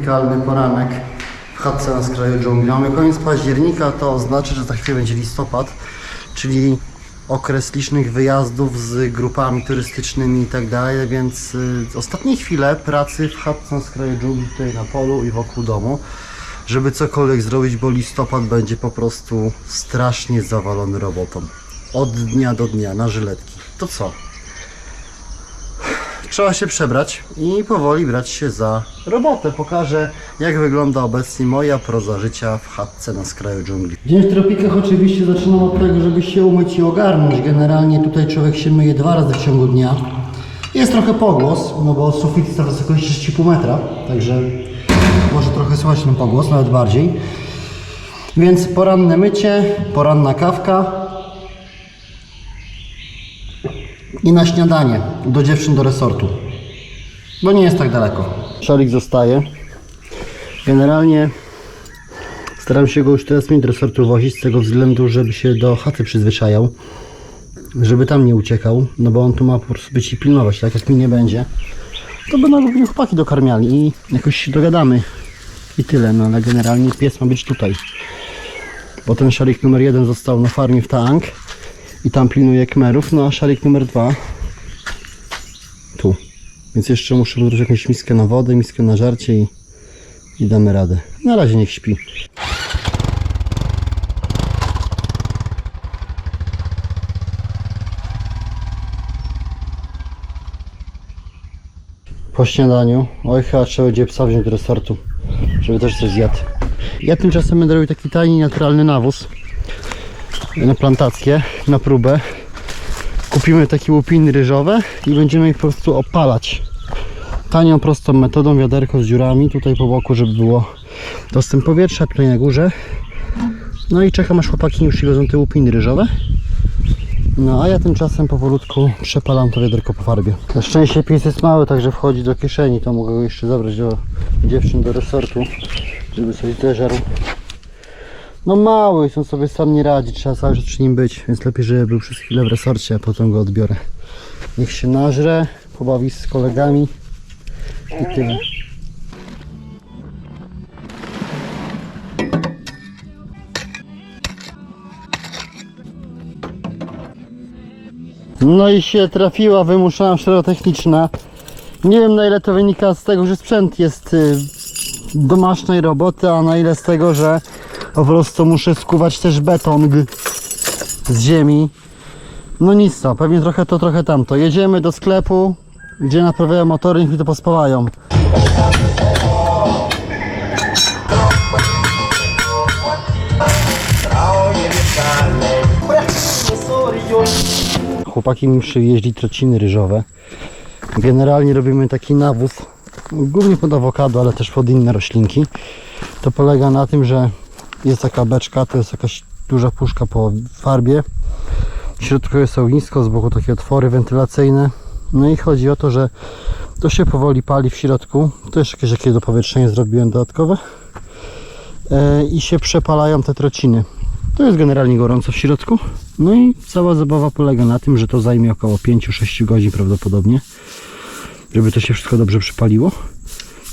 tropikalny poranek w chatce na skraju dżungli. Mamy koniec października, to oznacza, że za chwilę będzie listopad, czyli okres licznych wyjazdów z grupami turystycznymi i tak dalej, więc y, ostatnie chwile pracy w chatce na skraju dżungli tutaj na polu i wokół domu, żeby cokolwiek zrobić, bo listopad będzie po prostu strasznie zawalony robotą. Od dnia do dnia, na żyletki. To co? Trzeba się przebrać i powoli brać się za robotę. Pokażę, jak wygląda obecnie moja proza życia w chatce na skraju dżungli. Dzień w tropikach oczywiście zaczynam od tego, żeby się umyć i ogarnąć. Generalnie tutaj człowiek się myje dwa razy w ciągu dnia. Jest trochę pogłos, no bo sufit jest na wysokości 3,5 metra, także może trochę słychać ten pogłos, nawet bardziej. Więc poranne mycie, poranna kawka, i na śniadanie do dziewczyn do resortu. Bo nie jest tak daleko. Szalik zostaje. Generalnie staram się go już teraz mi do resortu wozić z tego względu, żeby się do chaty przyzwyczajał. Żeby tam nie uciekał, no bo on tu ma po prostu być i pilnować, tak jak mi nie będzie. To będą lubili chłopaki dokarmiali i jakoś się dogadamy. I tyle, no ale generalnie pies ma być tutaj. Bo ten szalik numer jeden został na farmie w Taang i tam pilnuje kmerów, no a szalik numer dwa tu. Więc jeszcze muszę wybrać jakąś miskę na wodę, miskę na żarcie i, i damy radę. Na razie niech śpi. Po śniadaniu, oj chyba trzeba będzie psa wziąć do resortu, żeby też coś zjadł. Ja tymczasem będę robił taki tani, naturalny nawóz na plantację, na próbę. Kupimy takie łupiny ryżowe i będziemy ich po prostu opalać. Tanią, prostą metodą, wiaderko z dziurami tutaj po boku, żeby było dostęp powietrza, tutaj na górze. No i czekam aż chłopaki już przywiozą te łupiny ryżowe. No a ja tymczasem powolutku przepalam to wiaderko po farbie. Na szczęście pies jest mały, także wchodzi do kieszeni, to mogę go jeszcze zabrać do dziewczyn do resortu, żeby coś zeżarł. No mały, on sobie sam nie radzi, trzeba cały czas przy nim być, więc lepiej, żeby był przez chwilę w resorcie, a potem go odbiorę. Niech się nażre, pobawi z kolegami i tyle. No i się trafiła wymuszona szerotechniczna. Nie wiem na ile to wynika z tego, że sprzęt jest y, domasznej roboty, a na ile z tego, że po prostu muszę skuwać też beton z ziemi. No nic to, pewnie trochę to, trochę tamto. Jedziemy do sklepu, gdzie naprawiają motory, mi to pospawają. Chłopaki mi przywieźli trociny ryżowe. Generalnie robimy taki nawóz, głównie pod awokado, ale też pod inne roślinki. To polega na tym, że jest taka beczka, to jest jakaś duża puszka po farbie. W środku jest ognisko, z boku takie otwory wentylacyjne. No i chodzi o to, że to się powoli pali w środku. To jeszcze jakieś jakieś dopowietrzenie zrobiłem dodatkowe. E, I się przepalają te trociny. To jest generalnie gorąco w środku. No i cała zabawa polega na tym, że to zajmie około 5-6 godzin prawdopodobnie, żeby to się wszystko dobrze przypaliło.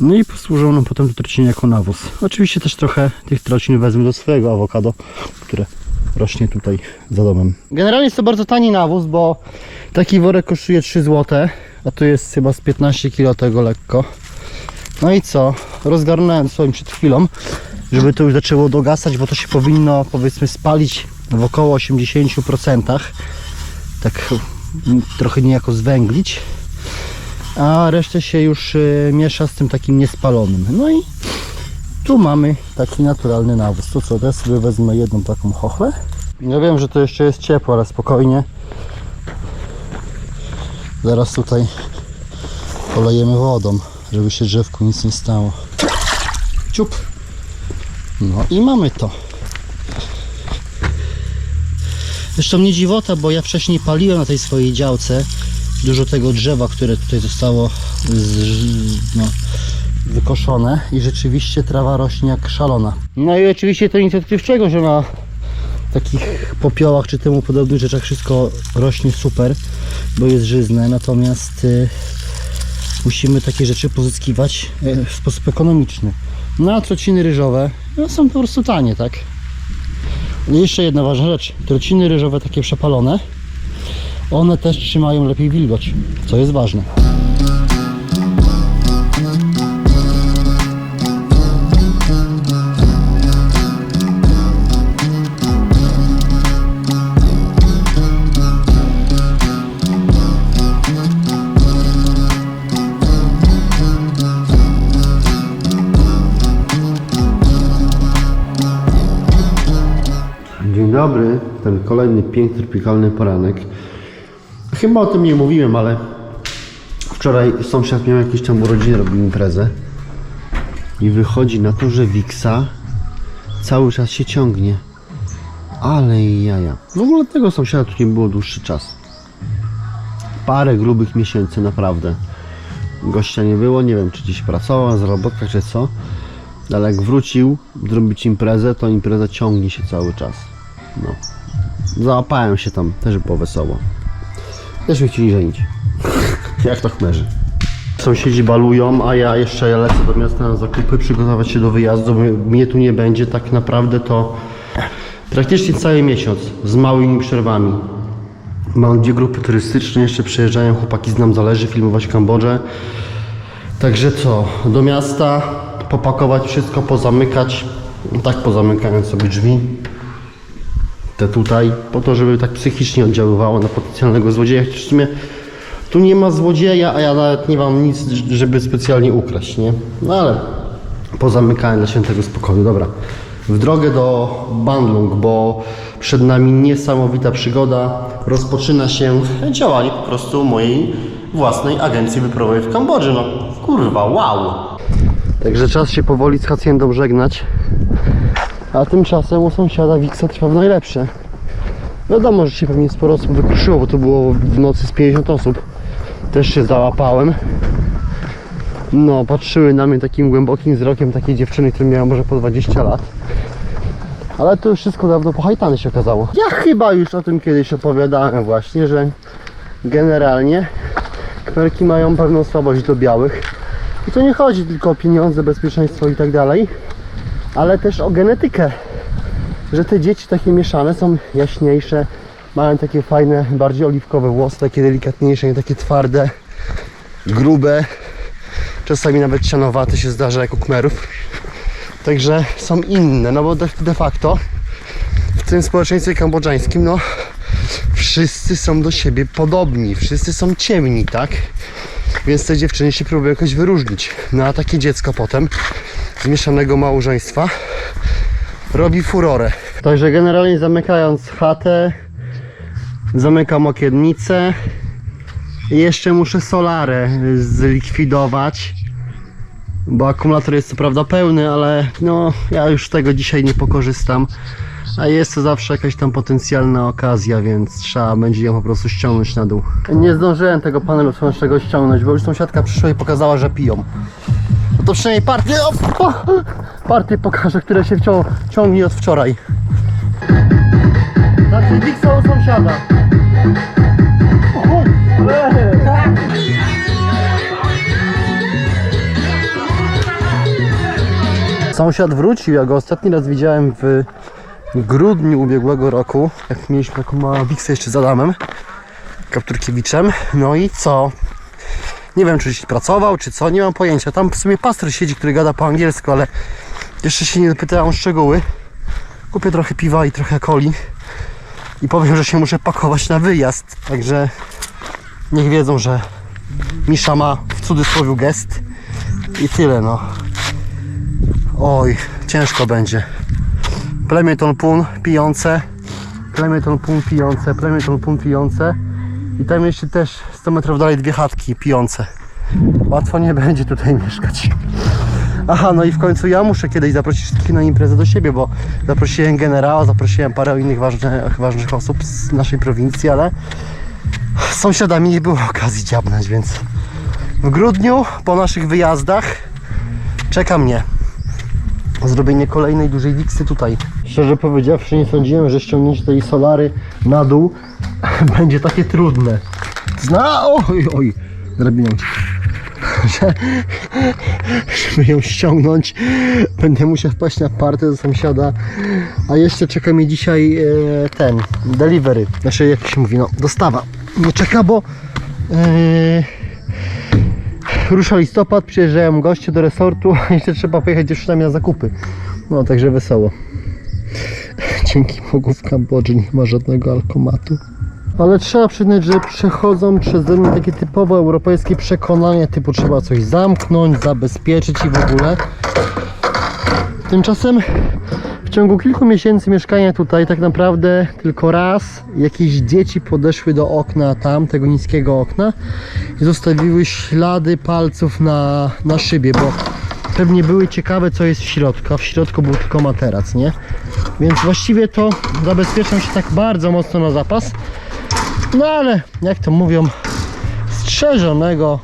No i posłużą nam potem do trociny jako nawóz. Oczywiście też trochę tych trocin wezmę do swojego awokado, które rośnie tutaj za domem. Generalnie jest to bardzo tani nawóz, bo taki worek kosztuje 3 zł, a tu jest chyba z 15 kg tego lekko. No i co? Rozgarnąłem swoim przed chwilą, żeby to już zaczęło dogasać, bo to się powinno powiedzmy spalić w około 80%. Tak mm, trochę niejako zwęglić a resztę się już y, miesza z tym takim niespalonym. No i tu mamy taki naturalny nawóz. To co, teraz sobie wezmę jedną taką chochlę. Ja wiem, że to jeszcze jest ciepło, ale spokojnie. Zaraz tutaj polejemy wodą, żeby się drzewku nic nie stało. Ciup. No i mamy to. Zresztą nie dziwota, bo ja wcześniej paliłem na tej swojej działce dużo tego drzewa, które tutaj zostało z, no, wykoszone i rzeczywiście trawa rośnie jak szalona. No i oczywiście to nic odkrywczego, że na takich popiołach czy temu podobnych rzeczach wszystko rośnie super, bo jest żyzne, natomiast y, musimy takie rzeczy pozyskiwać e, w sposób ekonomiczny. No a trociny ryżowe no, są po prostu tanie, tak? I jeszcze jedna ważna rzecz. Trociny ryżowe takie przepalone, one też trzymają lepiej wilgoć, co jest ważne. Dobry, ten kolejny piękny, tropikalny poranek. Chyba o tym nie mówiłem, ale wczoraj sąsiad miał jakieś tam urodziny, robił imprezę i wychodzi na to, że Wiksa cały czas się ciągnie. Ale jaja. W ogóle tego sąsiada tu nie było dłuższy czas. Parę grubych miesięcy, naprawdę. Gościa nie było, nie wiem czy gdzieś pracował, zarobotka czy co. Ale jak wrócił zrobić imprezę, to impreza ciągnie się cały czas. No. Załapałem się tam, też było wesoło. Też mnie chcieli żenić. jak to chmerzy. Sąsiedzi balują, a ja jeszcze lecę do miasta na zakupy, przygotować się do wyjazdu, bo mnie tu nie będzie tak naprawdę to praktycznie cały miesiąc z małymi przerwami. Mam dwie grupy turystyczne, jeszcze przyjeżdżają chłopaki z nam zależy filmować Kambodżę. Także co, do miasta, popakować wszystko, pozamykać, tak pozamykając sobie drzwi, te tutaj, po to, żeby tak psychicznie oddziaływało na potencjalnego złodzieja. W sumie tu nie ma złodzieja, a ja nawet nie mam nic, żeby specjalnie ukraść, nie? No ale pozamykałem dla świętego spokoju. Dobra, w drogę do Bandlung, bo przed nami niesamowita przygoda. Rozpoczyna się działanie po prostu mojej własnej agencji wyprawowej w Kambodży. No kurwa, wow! Także czas się powoli z hacjendą żegnać. A tymczasem u sąsiada Wiksa trwa w najlepsze. Wiadomo, że się pewnie sporo osób wykruszyło, bo to było w nocy z 50 osób. Też się załapałem. No, patrzyły na mnie takim głębokim wzrokiem takie dziewczyny, które miały może po 20 lat. Ale to już wszystko dawno pohajtane się okazało. Ja chyba już o tym kiedyś opowiadałem właśnie, że generalnie kmerki mają pewną słabość do białych. I to nie chodzi tylko o pieniądze, bezpieczeństwo i tak dalej, ale też o genetykę. Że te dzieci takie mieszane są jaśniejsze, mają takie fajne, bardziej oliwkowe włosy, takie delikatniejsze, nie takie twarde, grube. Czasami nawet cianowate się zdarza jak u kmerów. Także są inne, no bo de, de facto w tym społeczeństwie kambodżańskim, no wszyscy są do siebie podobni, wszyscy są ciemni, tak? Więc te dziewczyny się próbują jakoś wyróżnić. No a takie dziecko potem z mieszanego małżeństwa robi furorę. Także generalnie zamykając chatę, zamykam okiennicę i jeszcze muszę solarę zlikwidować. Bo akumulator jest co prawda pełny, ale no ja już tego dzisiaj nie pokorzystam. A jest to zawsze jakaś tam potencjalna okazja, więc trzeba będzie ją po prostu ściągnąć na dół. Nie zdążyłem tego panelu słonecznego ściągnąć, bo już sąsiadka przyszła i pokazała, że piją. No to przynajmniej partię, o, partię pokażę, które się wcią, ciągnie od wczoraj. Znaczy Dixon u sąsiada. Sąsiad wrócił, ja go ostatni raz widziałem w grudniu ubiegłego roku, jak mieliśmy taką małą wiksę jeszcze z Adamem Kapturkiewiczem. No i co? Nie wiem, czy pracował, czy co, nie mam pojęcia. Tam w sumie pastor siedzi, który gada po angielsku, ale jeszcze się nie pytałem o szczegóły. Kupię trochę piwa i trochę coli i powiem, że się muszę pakować na wyjazd. Także niech wiedzą, że Misza ma w cudzysłowie gest i tyle no. Oj, ciężko będzie. Plemię ton pun pijące, plemię ton pun pijące, plemię ton pun pijące i tam jeszcze też 100 metrów dalej dwie chatki pijące. Łatwo nie będzie tutaj mieszkać. Aha, no i w końcu ja muszę kiedyś zaprosić wszystkich na imprezę do siebie, bo zaprosiłem generała, zaprosiłem parę innych ważnych, ważnych osób z naszej prowincji, ale z sąsiadami nie było okazji dziabnąć, więc w grudniu po naszych wyjazdach czeka mnie zrobienie kolejnej dużej wiksy tutaj. Szczerze powiedziawszy, nie sądziłem, że ściągnięcie tej solary na dół będzie takie trudne. Zna, oj, oj, drabinę. że żeby ją ściągnąć, będę musiał wpaść na partę do sąsiada. A jeszcze czeka mnie dzisiaj e, ten delivery. Znaczy, jak się mówi, no, dostawa. Nie czeka, bo e, rusza listopad, przyjeżdżają goście do resortu, a jeszcze trzeba pojechać dziewczynami na zakupy. No, także wesoło. Dzięki Bogu w Kambodży nie ma żadnego alkomatu. Ale trzeba przyznać, że przechodzą przeze mnie takie typowo europejskie przekonania, typu trzeba coś zamknąć, zabezpieczyć i w ogóle. Tymczasem w ciągu kilku miesięcy mieszkania tutaj tak naprawdę tylko raz jakieś dzieci podeszły do okna tam, tego niskiego okna i zostawiły ślady palców na, na szybie, bo pewnie były ciekawe co jest w środku, a w środku był tylko materac, nie? Więc właściwie to zabezpieczam się tak bardzo mocno na zapas. No ale jak to mówią, strzeżonego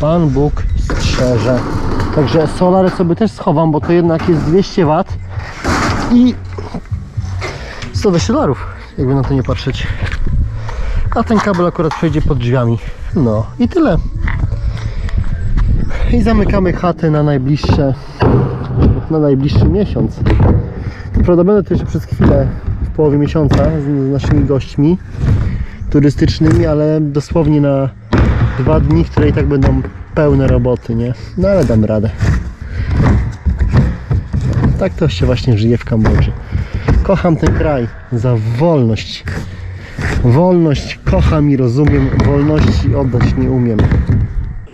Pan Bóg strzeże. Także solary sobie też schowam, bo to jednak jest 200 W i 120 dolarów, jakby na to nie patrzeć. A ten kabel akurat przejdzie pod drzwiami. No i tyle. I zamykamy chatę na najbliższe na najbliższy miesiąc. Prawda będę tu jeszcze przez chwilę w połowie miesiąca z, z naszymi gośćmi turystycznymi, ale dosłownie na dwa dni, które i tak będą pełne roboty, nie? No ale dam radę. Tak to się właśnie żyje w Kambodży. Kocham ten kraj za wolność. Wolność kocham i rozumiem, wolności oddać nie umiem.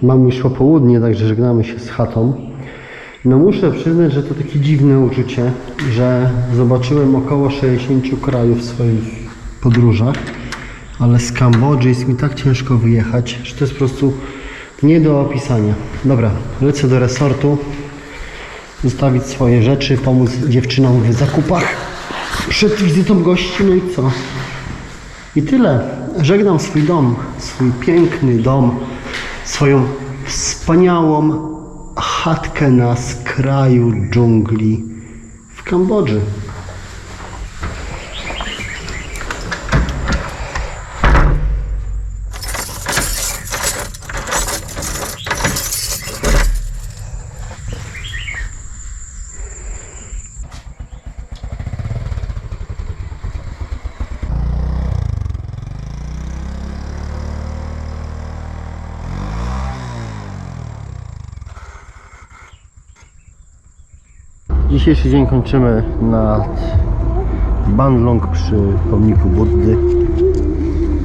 Mam już popołudnie, także żegnamy się z chatą. No muszę przyznać, że to takie dziwne uczucie, że zobaczyłem około 60 krajów w swoich podróżach, ale z Kambodży jest mi tak ciężko wyjechać, że to jest po prostu nie do opisania. Dobra, lecę do resortu, zostawić swoje rzeczy, pomóc dziewczynom w zakupach przed wizytą gości, no i co? I tyle. Żegnam swój dom, swój piękny dom, swoją wspaniałą chatkę na skraju dżungli w Kambodży. Dzisiejszy dzień kończymy nad Banlong przy pomniku Buddy.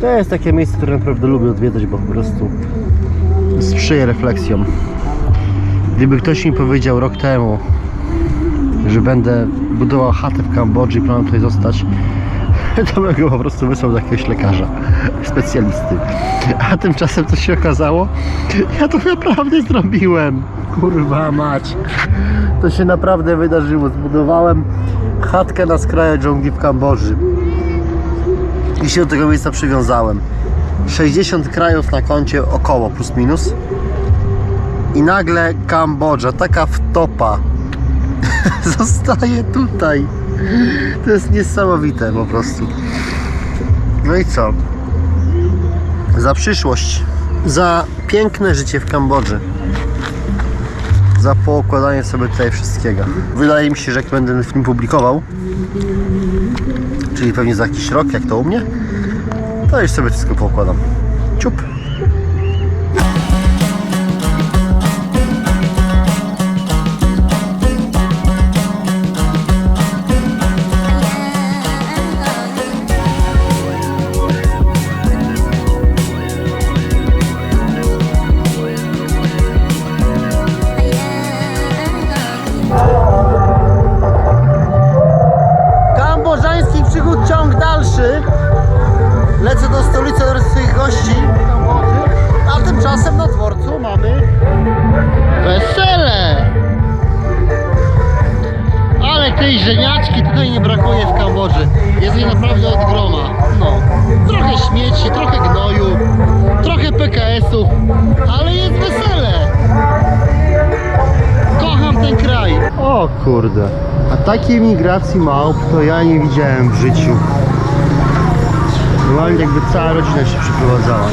To jest takie miejsce, które naprawdę lubię odwiedzać, bo po prostu sprzyja refleksjom. Gdyby ktoś mi powiedział rok temu, że będę budował chatę w Kambodży i planuję tutaj zostać, to bym go po prostu wysłał do jakiegoś lekarza, specjalisty. A tymczasem co się okazało? Ja to naprawdę zrobiłem. Kurwa mać. To się naprawdę wydarzyło. Zbudowałem chatkę na skraju dżungli w Kambodży. I się do tego miejsca przywiązałem. 60 krajów na koncie około, plus minus. I nagle Kambodża, taka wtopa, zostaje tutaj. To jest niesamowite po prostu. No i co? Za przyszłość, za piękne życie w Kambodży, za poukładanie sobie tutaj wszystkiego. Wydaje mi się, że jak będę ten film publikował, czyli pewnie za jakiś rok, jak to u mnie, to już sobie wszystko poukładam. Ciup! Ale jest wesele. Kocham ten kraj. O kurde. A takiej migracji małp to ja nie widziałem w życiu. Normalnie jakby cała rodzina się przyprowadzała.